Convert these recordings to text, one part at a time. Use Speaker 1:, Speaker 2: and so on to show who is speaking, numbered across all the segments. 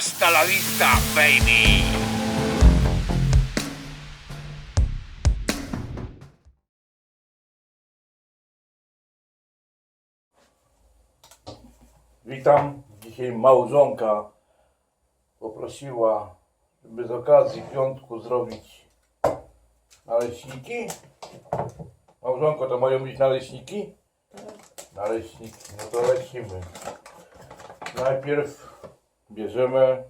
Speaker 1: Hasta la vista, baby!
Speaker 2: Witam. Dzisiaj małżonka poprosiła, żeby z okazji piątku zrobić naleśniki. Małżonko, to mają być naleśniki? Naleśniki. No to lecimy. Najpierw bierzemy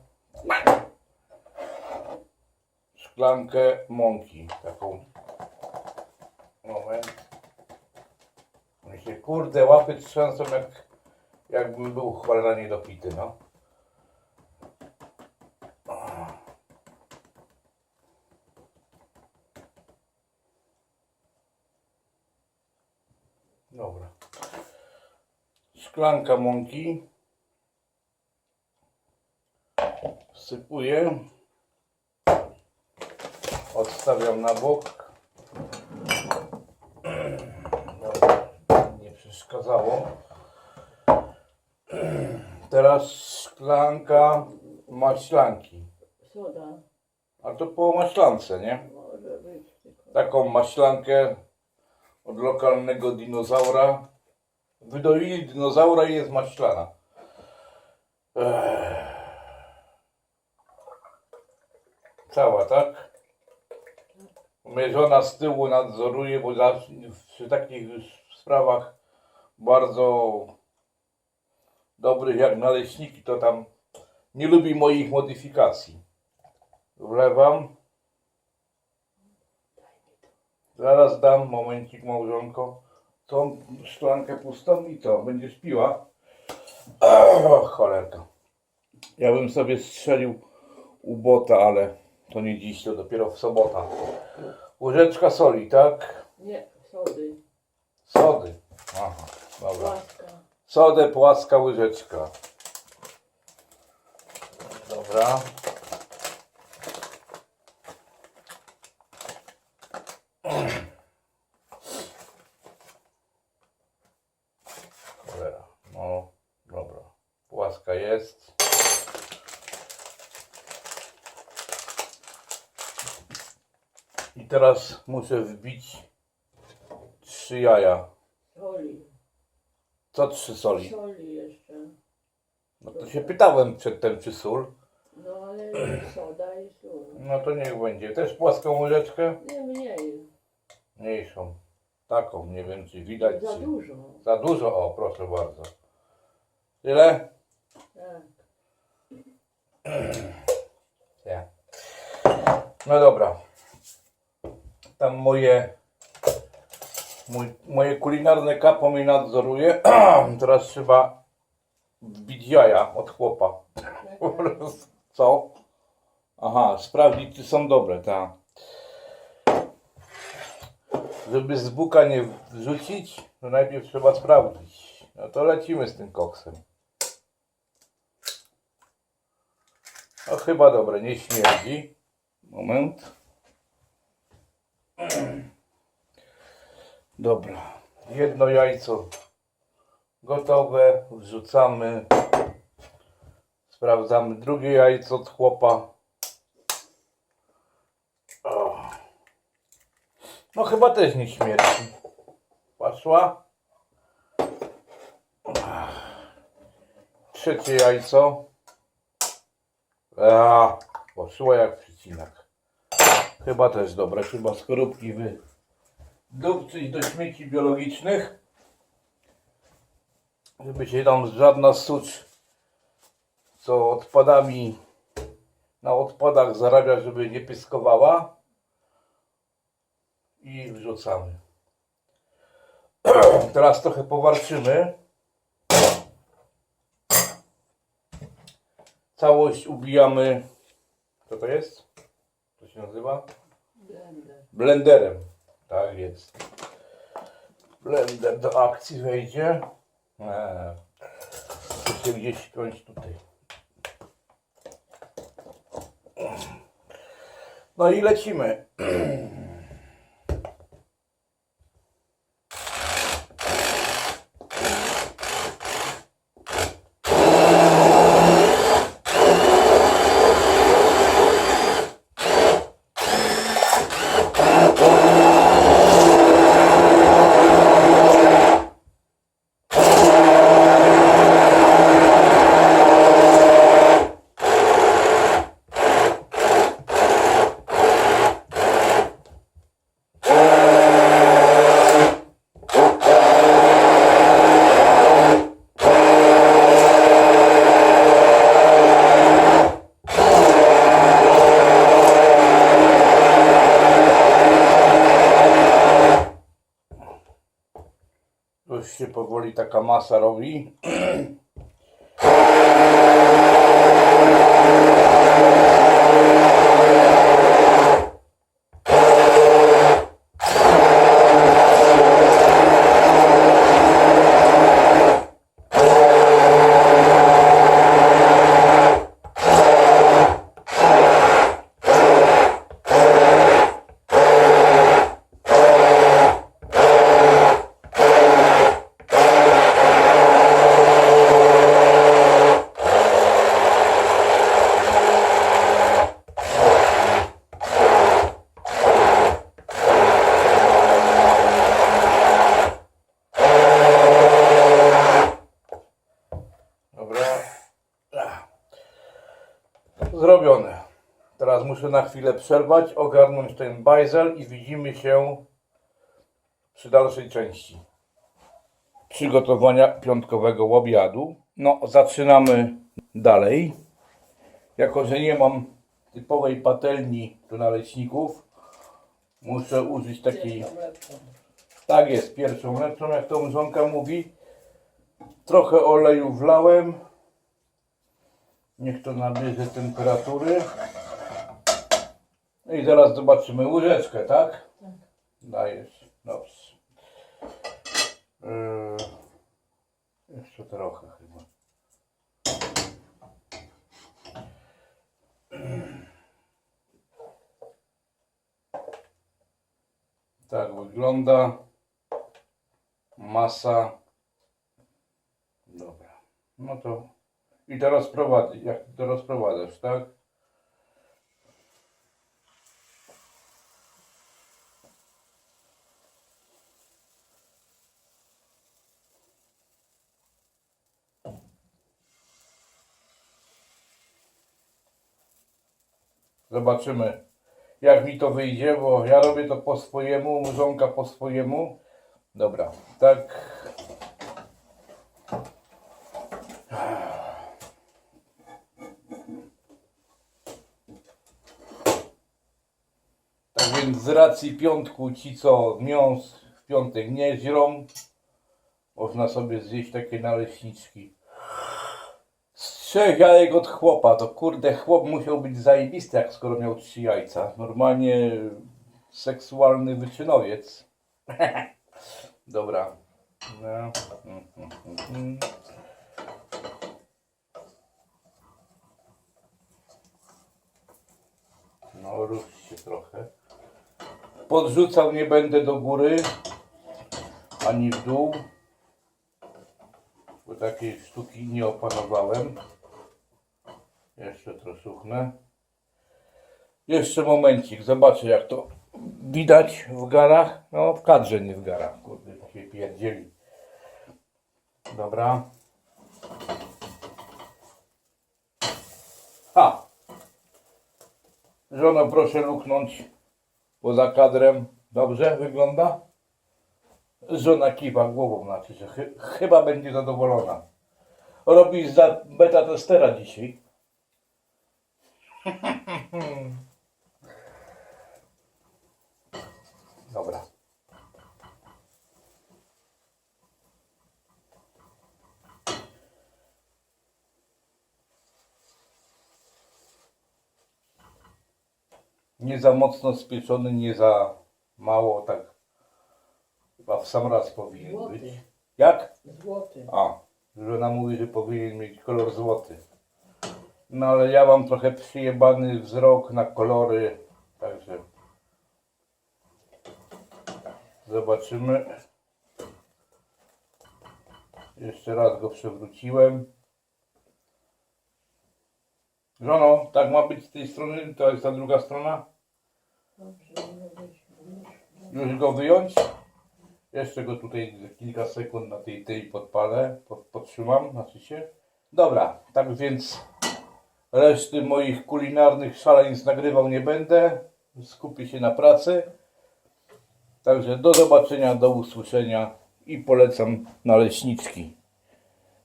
Speaker 2: szklankę mąki. Taką. Moment. Mi kurde łapy trzęsą jak jakbym był cholera niedopity, no. Dobra. Szklanka mąki. Wsypuję. Odstawiam na bok. Nie przeszkadzało. Teraz szklanka maślanki.
Speaker 3: Soda
Speaker 2: A to po maślance, nie?
Speaker 3: może być.
Speaker 2: Taką maślankę od lokalnego dinozaura. Wydoili dinozaura i jest maślana. Ech. Cała, tak? Mnie żona z tyłu nadzoruje, bo zawsze przy takich sprawach bardzo dobrych jak naleśniki, to tam nie lubi moich modyfikacji. Wlewam. Zaraz dam, momencik małżonko. Tą szklankę pustą i to, będziesz piła. O, cholerka. Ja bym sobie strzelił u bota, ale to nie dziś, to dopiero w sobota. Łyżeczka soli, tak?
Speaker 3: Nie, sody.
Speaker 2: Sody. Aha, dobra.
Speaker 3: Łaska.
Speaker 2: Sodę, płaska łyżeczka. Dobra. Cholera. No, dobra. Płaska jest. I teraz muszę wbić trzy jaja.
Speaker 3: Soli.
Speaker 2: Co trzy soli?
Speaker 3: Soli jeszcze.
Speaker 2: No to się pytałem przedtem, czy sól.
Speaker 3: No ale soda i sól.
Speaker 2: No to niech będzie. Też płaską łyżeczkę?
Speaker 3: Nie mniej.
Speaker 2: Mniejszą. Taką, nie wiem czy widać.
Speaker 3: Za
Speaker 2: czy...
Speaker 3: dużo.
Speaker 2: Za dużo? O, proszę bardzo. Tyle?
Speaker 3: Tak.
Speaker 2: Nie. No dobra. Tam moje mój, moje kulinarne kapo mnie nadzoruje. Teraz trzeba wbić jaja od chłopa. Co? Aha, sprawdzić czy są dobre, tak. Żeby z buka nie wrzucić, to najpierw trzeba sprawdzić. No to lecimy z tym koksem. No chyba dobre, nie śmierdzi. Moment. Dobra. Jedno jajco gotowe. Wrzucamy. Sprawdzamy drugie jajco od chłopa. No chyba też nie śmierdzi. Poszła. Trzecie jajco. A, poszło jak przycinak. Chyba też dobre. Chyba skorupki wy dupczyć do śmieci biologicznych. Żeby się tam żadna sucz, co odpadami na odpadach zarabia, żeby nie pyskowała. I wrzucamy. Teraz trochę powarczymy. Całość ubijamy. Co to jest? To się nazywa?
Speaker 3: Blender.
Speaker 2: Blenderem. Tak jest. Blender do akcji wejdzie. Eee, muszę gdzieś piąć tutaj. No i lecimy. już się powoli taka masa robi. muszę na chwilę przerwać, ogarnąć ten bajzel i widzimy się przy dalszej części przygotowania piątkowego obiadu. No, zaczynamy dalej. Jako, że nie mam typowej patelni do naleśników, muszę użyć takiej tak jest, pierwszą lepszą, jak to mrzonka mówi. Trochę oleju wlałem. Niech to nabierze temperatury. No i zaraz zobaczymy łyżeczkę, tak?
Speaker 3: Tak.
Speaker 2: Dajesz. Dobrze. Yy, jeszcze trochę chyba. Tak wygląda masa. Dobra. No to i to rozprowadzi, jak to rozprowadzasz, tak? Zobaczymy jak mi to wyjdzie, bo ja robię to po swojemu, mrzonka po swojemu. Dobra, tak. Tak więc z racji piątku ci co miąs w piątek nie źrą, można sobie zjeść takie naleśniczki. Trzech jajek od chłopa, to kurde chłop musiał być zajebisty, jak skoro miał trzy jajca. Normalnie seksualny wyczynowiec. Dobra. No. No, rusz się trochę. Podrzucał nie będę do góry, ani w dół, takiej sztuki nie opanowałem. Jeszcze troszkę. Jeszcze momencik, zobaczę jak to widać w garach. No w kadrze, nie w garach. Kurde, to się pierdzieli. Dobra. Ha! Żono, proszę luknąć poza kadrem. Dobrze wygląda? Żona kiwa głową, znaczy, że chy chyba będzie zadowolona. Robisz za beta testera dzisiaj. Dobra. Nie za mocno spieczony, nie za mało, tak chyba w sam raz powinien
Speaker 3: Złoty.
Speaker 2: być. Jak?
Speaker 3: Złoty.
Speaker 2: A, żona mówi, że powinien mieć kolor złoty. No ale ja mam trochę przyjebany wzrok na kolory, także zobaczymy. Jeszcze raz go przewróciłem. Żono, tak ma być z tej strony, to jest ta druga strona.
Speaker 3: Dobrze, nie.
Speaker 2: Już go wyjąć. Jeszcze go tutaj kilka sekund na tej tej podpalę, pod, podtrzymam, znaczy się. Dobra, tak więc reszty moich kulinarnych szaleństw nagrywał nie będę. Skupię się na pracy. Także do zobaczenia, do usłyszenia i polecam naleśniczki.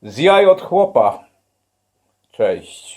Speaker 2: Z od chłopa. Cześć.